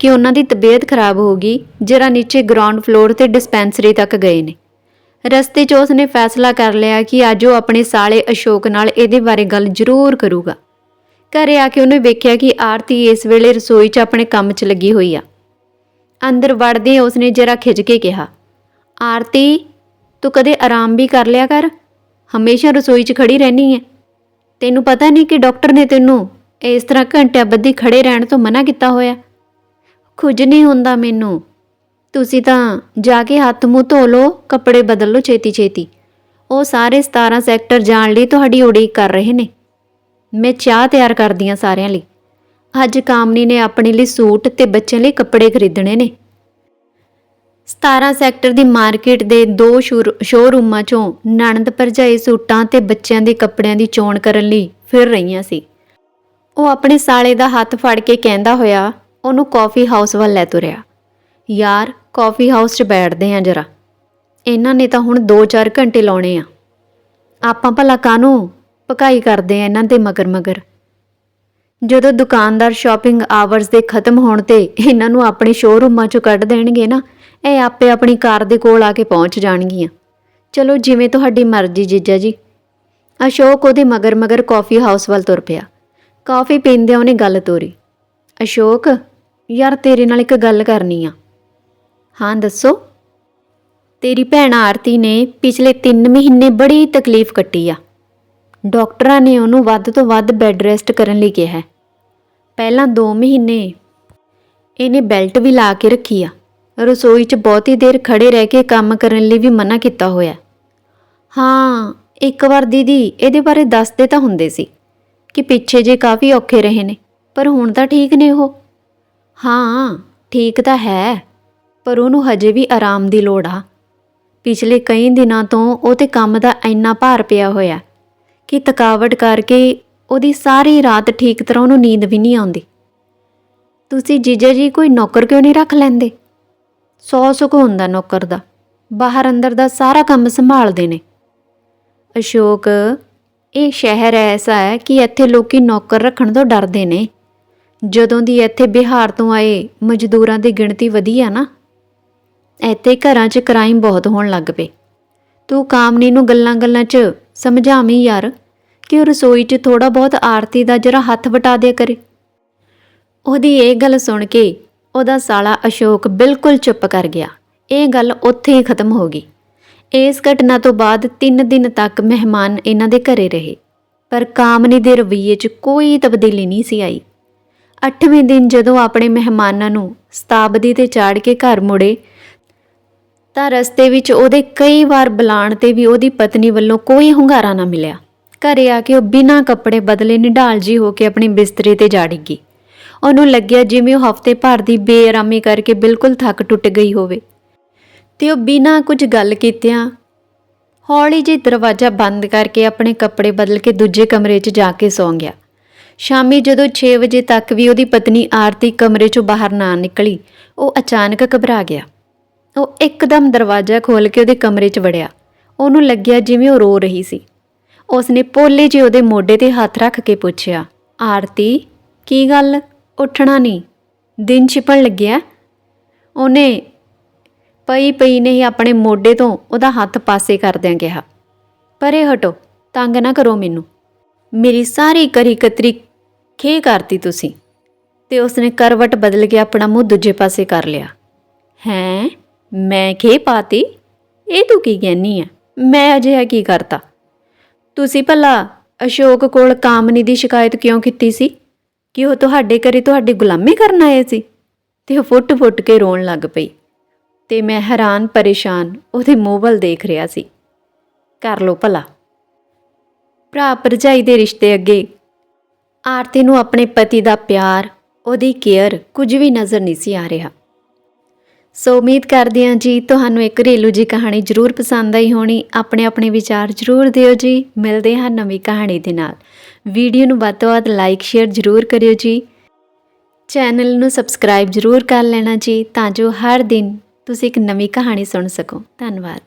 ਕਿ ਉਹਨਾਂ ਦੀ ਤਬੀਅਤ ਖਰਾਬ ਹੋ ਗਈ, ਜਰਾ ਨੀਚੇ ਗਰਾਊਂਡ ਫਲੋਰ ਤੇ ਡਿਸਪੈਂਸਰੀ ਤੱਕ ਗਏ ਨੇ। ਰਸਤੇ 'ਚ ਉਸਨੇ ਫੈਸਲਾ ਕਰ ਲਿਆ ਕਿ ਅੱਜ ਉਹ ਆਪਣੇ ਸਾਲੇ ਅਸ਼ੋਕ ਨਾਲ ਇਹਦੇ ਬਾਰੇ ਗੱਲ ਜ਼ਰੂਰ ਕਰੂਗਾ। ਘਰੇ ਆ ਕੇ ਉਹਨੇ ਵੇਖਿਆ ਕਿ ਆਰਤੀ ਇਸ ਵੇਲੇ ਰਸੋਈ 'ਚ ਆਪਣੇ ਕੰਮ 'ਚ ਲੱਗੀ ਹੋਈ ਆ। ਅੰਦਰ ਵੜਦੇ ਉਸਨੇ ਜਰਾ ਖਿੱਚ ਕੇ ਕਿਹਾ, ਆਰਤੀ, ਤੂੰ ਕਦੇ ਆਰਾਮ ਵੀ ਕਰ ਲਿਆ ਕਰ? ਹਮੇਸ਼ਾ ਰਸੋਈ 'ਚ ਖੜੀ ਰਹਿਣੀ ਹੈ ਤੈਨੂੰ ਪਤਾ ਨਹੀਂ ਕਿ ਡਾਕਟਰ ਨੇ ਤੈਨੂੰ ਇਸ ਤਰ੍ਹਾਂ ਘੰਟਿਆਂ ਬੱਧੀ ਖੜੇ ਰਹਿਣ ਤੋਂ ਮਨਾ ਕੀਤਾ ਹੋਇਆ। ਕੁਝ ਨਹੀਂ ਹੁੰਦਾ ਮੈਨੂੰ। ਤੁਸੀਂ ਤਾਂ ਜਾ ਕੇ ਹੱਥ ਮੂੰਹ ਧੋ ਲਓ, ਕੱਪੜੇ ਬਦਲ ਲਓ ਛੇਤੀ ਛੇਤੀ। ਉਹ ਸਾਰੇ 17 ਸੈਕਟਰ ਜਾਣ ਲਈ ਤੁਹਾਡੀ ਉਡੀਕ ਕਰ ਰਹੇ ਨੇ। ਮੈਂ ਚਾਹ ਤਿਆਰ ਕਰਦੀ ਹਾਂ ਸਾਰਿਆਂ ਲਈ। ਅੱਜ ਕਾਮਨੀ ਨੇ ਆਪਣੇ ਲਈ ਸੂਟ ਤੇ ਬੱਚਿਆਂ ਲਈ ਕੱਪੜੇ ਖਰੀਦਣੇ ਨੇ। 17 ਸੈਕਟਰ ਦੀ ਮਾਰਕੀਟ ਦੇ ਦੋ ਸ਼ੋਰ- ਸ਼ੋਰੂਮਾਂ ਚੋਂ ਨਣਦ ਭਰਜਾਈ ਸੂਟਾਂ ਤੇ ਬੱਚਿਆਂ ਦੇ ਕੱਪੜਿਆਂ ਦੀ ਚੋਣ ਕਰਨ ਲਈ ਫਿਰ ਰਹੀਆਂ ਸੀ। ਉਹ ਆਪਣੇ ਸਾਲੇ ਦਾ ਹੱਥ ਫੜ ਕੇ ਕਹਿੰਦਾ ਹੋਇਆ, ਉਹਨੂੰ ਕਾਫੀ ਹਾਊਸ ਵੱਲ ਲੈ ਤੁਰਿਆ। ਯਾਰ ਕਾਫੀ ਹਾਊਸ 'ਚ ਬੈਠਦੇ ਆਂ ਜਰਾ। ਇਹਨਾਂ ਨੇ ਤਾਂ ਹੁਣ 2-4 ਘੰਟੇ ਲਾਉਣੇ ਆ। ਆਪਾਂ ਭਲਾ ਕਾਹਨੂੰ ਪਕਾਈ ਕਰਦੇ ਆ ਇਹਨਾਂ ਦੇ ਮਗਰ ਮਗਰ ਜਦੋਂ ਦੁਕਾਨਦਾਰ ਸ਼ਾਪਿੰਗ ਆਵਰਸ ਦੇ ਖਤਮ ਹੋਣ ਤੇ ਇਹਨਾਂ ਨੂੰ ਆਪਣੇ ਸ਼ੋਰੂਮਾਂ 'ਚੋਂ ਕੱਢ ਦੇਣਗੇ ਨਾ, ਇਹ ਆਪੇ ਆਪਣੀ ਕਾਰ ਦੇ ਕੋਲ ਆ ਕੇ ਪਹੁੰਚ ਜਾਣਗੀਆਂ। ਚਲੋ, ਜਿਵੇਂ ਤੁਹਾਡੀ ਮਰਜ਼ੀ ਜੀਜਾ ਜੀ। ਅਸ਼ੋਕ ਉਹਦੇ ਮਗਰ ਮਗਰ ਕਾਫੀ ਹਾਊਸ ਵੱਲ ਤੁਰ ਪਿਆ। ਕਾਫੀ ਪੀਂਦਿਆਂ ਉਹਨੇ ਗੱਲ ਤੋਰੀ। ਅਸ਼ੋਕ, ਯਾਰ ਤੇਰੇ ਨਾਲ ਇੱਕ ਗੱਲ ਕਰਨੀ ਆ। ਹਾਂ, ਦੱਸੋ। ਤੇਰੀ ਭੈਣ ਆਰਤੀ ਨੇ ਪਿਛਲੇ 3 ਮਹੀਨੇ ਬੜੀ ਤਕਲੀਫ ਕੱਟੀ ਆ। ਡਾਕਟਰਾਂ ਨੇ ਉਹਨੂੰ ਵੱਧ ਤੋਂ ਵੱਧ ਬੈੱਡ ਰੈਸਟ ਕਰਨ ਲਈ ਕਿਹਾ ਹੈ। ਪਹਿਲਾਂ 2 ਮਹੀਨੇ ਇਹਨੇ ਬੈਲਟ ਵੀ ਲਾ ਕੇ ਰੱਖੀ ਆ। ਰਸੋਈ 'ਚ ਬਹੁਤੀ ਦੇਰ ਖੜੇ ਰਹਿ ਕੇ ਕੰਮ ਕਰਨ ਲਈ ਵੀ ਮਨਾ ਕੀਤਾ ਹੋਇਆ। ਹਾਂ, ਇੱਕ ਵਾਰ ਦੀਦੀ, ਇਹਦੇ ਬਾਰੇ ਦੱਸਦੇ ਤਾਂ ਹੁੰਦੇ ਸੀ ਕਿ ਪਿੱਛੇ ਜੇ ਕਾਫੀ ਔਖੇ ਰਹੇ ਨੇ, ਪਰ ਹੁਣ ਤਾਂ ਠੀਕ ਨੇ ਉਹ। ਹਾਂ, ਠੀਕ ਤਾਂ ਹੈ। ਪਰ ਉਹਨੂੰ ਹਜੇ ਵੀ ਆਰਾਮ ਦੀ ਲੋੜ ਆ। ਪਿਛਲੇ ਕਈ ਦਿਨਾਂ ਤੋਂ ਉਹ ਤੇ ਕੰਮ ਦਾ ਇੰਨਾ ਭਾਰ ਪਿਆ ਹੋਇਆ ਕਿ ਥਕਾਵਟ ਕਰਕੇ ਉਹਦੀ ਸਾਰੀ ਰਾਤ ਠੀਕ ਤਰ੍ਹਾਂ ਉਹਨੂੰ ਨੀਂਦ ਵੀ ਨਹੀਂ ਆਉਂਦੀ। ਤੁਸੀਂ ਜੀਜਾ ਜੀ ਕੋਈ ਨੌਕਰ ਕਿਉਂ ਨਹੀਂ ਰੱਖ ਲੈਂਦੇ? ਸੌ ਸੁੱਖ ਹੁੰਦਾ ਨੌਕਰ ਦਾ। ਬਾਹਰ ਅੰਦਰ ਦਾ ਸਾਰਾ ਕੰਮ ਸੰਭਾਲਦੇ ਨੇ। ਅਸ਼ੋਕ, ਇਹ ਸ਼ਹਿਰ ਐਸਾ ਹੈ ਕਿ ਇੱਥੇ ਲੋਕੀ ਨੌਕਰ ਰੱਖਣ ਤੋਂ ਡਰਦੇ ਨੇ। ਜਦੋਂ ਦੀ ਇੱਥੇ ਬਿਹਾਰ ਤੋਂ ਆਏ, ਮਜ਼ਦੂਰਾਂ ਦੀ ਗਿਣਤੀ ਵਧੀ ਆ ਨਾ ਇੱਥੇ ਘਰਾਂ 'ਚ ਕ੍ਰਾਈਮ ਬਹੁਤ ਹੋਣ ਲੱਗ ਪਏ। ਤੂੰ ਕਾਮਨੀ ਨੂੰ ਗੱਲਾਂ-ਗੱਲਾਂ 'ਚ ਸਮਝਾਵੀਂ ਯਾਰ ਕਿ ਉਹ ਰਸੋਈ 'ਚ ਥੋੜਾ ਬਹੁਤ ਆਰਤੀ ਦਾ ਜਰਾ ਹੱਥ ਵਟਾ ਦਿਆ ਕਰੇ। ਉਹਦੀ ਇਹ ਗੱਲ ਸੁਣ ਕੇ ਉਹਦਾ ਸਾਲਾ ਅਸ਼ੋਕ ਬਿਲਕੁਲ ਚੁੱਪ ਕਰ ਗਿਆ। ਇਹ ਗੱਲ ਉੱਥੇ ਹੀ ਖਤਮ ਹੋ ਗਈ। ਇਸ ਘਟਨਾ ਤੋਂ ਬਾਅਦ 3 ਦਿਨ ਤੱਕ ਮਹਿਮਾਨ ਇਹਨਾਂ ਦੇ ਘਰੇ ਰਹੇ, ਪਰ ਕਾਮਨੀ ਦੇ ਰਵੱਈਏ 'ਚ ਕੋਈ ਤਬਦੀਲੀ ਨਹੀਂ ਸੀ ਆਈ। 8ਵੇਂ ਦਿਨ ਜਦੋਂ ਆਪਣੇ ਮਹਿਮਾਨਾਂ ਨੂੰ ਸਤਾਬਦੀ ਤੇ ਚਾੜ ਕੇ ਘਰ ਮੁੜੇ ਤਾਂ ਰਸਤੇ ਵਿੱਚ ਉਹਦੇ ਕਈ ਵਾਰ ਬੁਲਾਣ ਤੇ ਵੀ ਉਹਦੀ ਪਤਨੀ ਵੱਲੋਂ ਕੋਈ ਹੁੰਗਾਰਾ ਨਾ ਮਿਲਿਆ। ਘਰੇ ਆ ਕੇ ਉਹ ਬਿਨਾਂ ਕੱਪੜੇ ਬਦਲੇ ਨਿਢਾਲ ਜੀ ਹੋ ਕੇ ਆਪਣੀ ਬਿਸਤਰੇ ਤੇ ਜਾ ਡਿੱਗੀ। ਉਹਨੂੰ ਲੱਗਿਆ ਜਿਵੇਂ ਉਹ ਹਫ਼ਤੇ ਭਰ ਦੀ ਬੇਆਰਾਮੀ ਕਰਕੇ ਬਿਲਕੁਲ ਥੱਕ ਟੁੱਟ ਗਈ ਹੋਵੇ। ਤੇ ਉਹ ਬਿਨਾਂ ਕੁਝ ਗੱਲ ਕੀਤਿਆਂ ਹੌਲੀ ਜਿਹੀ ਦਰਵਾਜ਼ਾ ਬੰਦ ਕਰਕੇ ਆਪਣੇ ਕੱਪੜੇ ਬਦਲ ਕੇ ਦੂਜੇ ਕਮਰੇ 'ਚ ਜਾ ਕੇ ਸੌਂ ਗਿਆ। ਸ਼ਾਮੀ ਜਦੋਂ 6 ਵਜੇ ਤੱਕ ਵੀ ਉਹਦੀ ਪਤਨੀ ਆਰਤੀ ਕਮਰੇ 'ਚੋਂ ਬਾਹਰ ਨਾ ਨਿਕਲੀ, ਉਹ ਅਚਾਨਕ ਘਬਰਾ ਗਿਆ। ਉਹ ਇੱਕਦਮ ਦਰਵਾਜ਼ਾ ਖੋਲ੍ਹ ਕੇ ਉਹਦੇ ਕਮਰੇ 'ਚ ਵੜਿਆ। ਉਹਨੂੰ ਲੱਗਿਆ ਜਿਵੇਂ ਉਹ ਰੋ ਰਹੀ ਸੀ। ਉਸਨੇ ਪੋਲੇ ਜਿਹੇ ਉਹਦੇ ਮੋਢੇ ਤੇ ਹੱਥ ਰੱਖ ਕੇ ਪੁੱਛਿਆ, ਆਰਤੀ, ਕੀ ਗੱਲ? ਉੱਠਣਾ ਨਹੀਂ। ਦਿਨ ਛਿਪਣ ਲੱਗਿਆ? ਉਹਨੇ ਪਈ ਪਈ ਨੇ ਹੀ ਆਪਣੇ ਮੋਢੇ ਤੋਂ ਉਹਦਾ ਹੱਥ ਪਾਸੇ ਕਰਦਿਆਂ ਕਿਹਾ, ਪਰੇ ਹਟੋ, ਤੰਗ ਨਾ ਕਰੋ ਮੈਨੂੰ। ਮੇਰੀ ਸਾਰੀ ਕਰੀ ਕਤਰੀ ਖੇ ਕਰਤੀ ਤੁਸੀਂ। ਤੇ ਉਸਨੇ ਕਰਵਟ ਬਦਲ ਕੇ ਆਪਣਾ ਮੂੰਹ ਦੂਜੇ ਪਾਸੇ ਕਰ ਲਿਆ। ਹੈਂ? ਮੈਂ ਖੇ ਪਾਤੀ? ਇਹ ਤੂੰ ਕੀ ਕਹਿਨੀ ਆ? ਮੈਂ ਅਜਿਹਾ ਕੀ ਕਰਤਾ? ਤੁਸੀਂ ਭਲਾ ਅਸ਼ੋਕ ਕੋਲ ਕਾਮਨੀ ਦੀ ਸ਼ਿਕਾਇਤ ਕਿਉਂ ਕੀਤੀ ਸੀ? ਕਿ ਉਹ ਤੁਹਾਡੇ ਘਰੇ ਤੁਹਾਡੀ ਗੁਲਾਮੀ ਕਰਨ ਆਏ ਸੀ? ਤੇ ਉਹ ਫੁੱਟ-ਫੁੱਟ ਕੇ ਰੋਣ ਲੱਗ ਪਈ। ਤੇ ਮੈਂ ਹੈਰਾਨ ਪਰੇਸ਼ਾਨ ਉਹਦੇ ਮੂੰਹ ਵੱਲ ਦੇਖ ਰਿਹਾ ਸੀ। ਕਰ ਲੋ ਭਲਾ। ਭਰਾ ਭਰਜਾਈ ਦੇ ਰਿਸ਼ਤੇ ਅੱਗੇ ਆਰਤੀ ਨੂੰ ਆਪਣੇ ਪਤੀ ਦਾ ਪਿਆਰ, ਉਹਦੀ ਕੇਅਰ ਕੁਝ ਵੀ ਨਜ਼ਰ ਨਹੀਂ ਸੀ ਆ ਰਿਹਾ। ਸੋ ਉਮੀਦ ਕਰਦੇ ਹਾਂ ਜੀ ਤੁਹਾਨੂੰ ਇੱਕ ਘਰੇਲੂ ਜੀ ਕਹਾਣੀ ਜ਼ਰੂਰ ਪਸੰਦ ਆਈ ਹੋਣੀ। ਆਪਣੇ ਆਪਣੇ ਵਿਚਾਰ ਜ਼ਰੂਰ ਦਿਓ ਜੀ। ਮਿਲਦੇ ਹਾਂ ਨਵੀਂ ਕਹਾਣੀ ਦੇ ਨਾਲ। ਵੀਡੀਓ ਨੂੰ ਵੱਧ ਤੋਂ ਵੱਧ ਲਾਈਕ, ਸ਼ੇਅਰ ਜ਼ਰੂਰ ਕਰਿਓ ਜੀ। ਚੈਨਲ ਨੂੰ ਸਬਸਕ੍ਰਾਈਬ ਜ਼ਰੂਰ ਕਰ ਲੈਣਾ ਜੀ ਤਾਂ ਜੋ ਹਰ ਦਿਨ ਤੁਸੀਂ ਇੱਕ ਨਵੀਂ ਕਹਾਣੀ ਸੁਣ ਸਕੋ। ਧੰਨਵਾਦ।